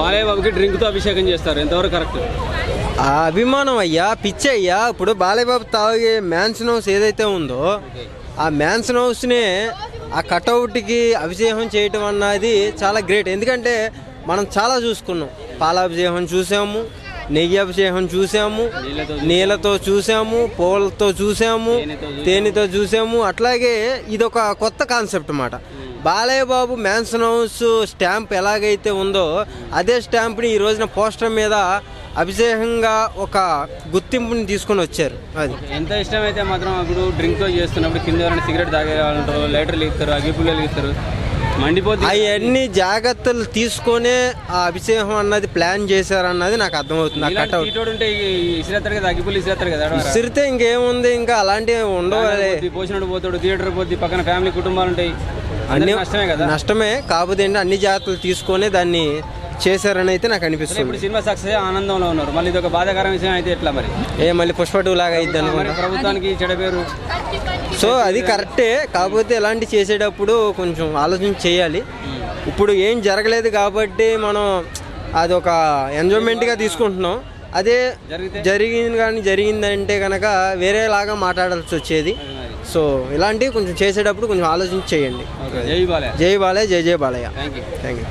బాలయ్య బాబుకి డ్రింక్తో అభిషేకం చేస్తారు. ఎంతవరకు కరెక్ట్? ఆ అభిమానం అయ్యా పిచ్చి అయ్యా. ఇప్పుడు బాలయ్యబాబు తాగే మ్యాన్సన్ హౌస్ ఏదైతే ఉందో ఆ మ్యాన్సన్ హౌస్నే ఆ కటౌట్కి అభిషేకం చేయటం అన్నది చాలా గ్రేట్. ఎందుకంటే మనం చాలా చూసుకున్నాం. పాలాభిషేకం చూసాము. నెయ్యి అభిషేకం చూసాము నీళ్ళతో చూసాము పూలతో చూసాము తేనెతో చూసాము. అట్లాగే ఇదొక కొత్త కాన్సెప్ట్ అన్నమాట. Balayya Babu mansion house stamp ఎలాగైతే ఉందో అదే స్టాంప్ని ఈ రోజున పోస్టర్ మీద అభిషేకంగా ఒక గుర్తింపుని తీసుకొని వచ్చారు. అది. ఎంత ఇష్టమైతే మాత్రం అప్పుడు డ్రింక్తో చేస్తున్నప్పుడు కింద ఎవరైనా సిగరెట్ తాగేవాళ్ళంటారు లైటర్లు ఇస్తారు అగ్గిపుల్లలు ఇస్తారు మండిపోతే అవన్నీ జాగ్రత్తలు తీసుకొనే ఆ అభిషేకం అన్నది ప్లాన్ చేశారన్నది నాకు అర్థమవుతుంది. కట్అవుట్ ఉంటే ఇసిరేస్తారు కదా అగ్గిపుల్లు ఇసిరేస్తారు కదా. విసిరితే ఇంకేముంది? ఇంకా అలాంటివి ఉండవు? పోసినట్టు పోతాడు థియేటర్ పోద్ది పక్కన ఫ్యామిలీ కుటుంబాలు ఉంటాయి అన్ని నష్టమే కదా? నష్టమే. కాకపోతే అన్ని జాగ్రత్తలు తీసుకొని దాన్ని చేశారని అయితే నాకు అనిపిస్తుంది. ఇప్పుడు సినిమా సక్సెస్ ఆనందంలో ఉన్నారు. మళ్ళీ ఇది ఒక బాధాకర విషయం అయితే ఎట్లా మరి? ఏ మళ్ళీ పుష్ప టూ లాగా అయింది అనుకుంటా. ప్రభుత్వానికి చెడ పేరు. సో అది కరెక్టే. కాకపోతే ఇలాంటి చేసేటప్పుడు కొంచెం ఆలోచన చేయాలి. ఇప్పుడు ఏం జరగలేదు కాబట్టి మనం అది ఒక ఎంజాయ్మెంట్గా తీసుకుంటున్నాం. అదే జరిగింది కానీ జరిగిందంటే కనుక వేరేలాగా మాట్లాడాల్సి వచ్చేది. సో ఇలాంటివి కొంచెం చేసేటప్పుడు కొంచెం ఆలోచించి చేయండి. జై బాలయ్య. జై బాలయ్య జై జై బాలయ్య. Thank you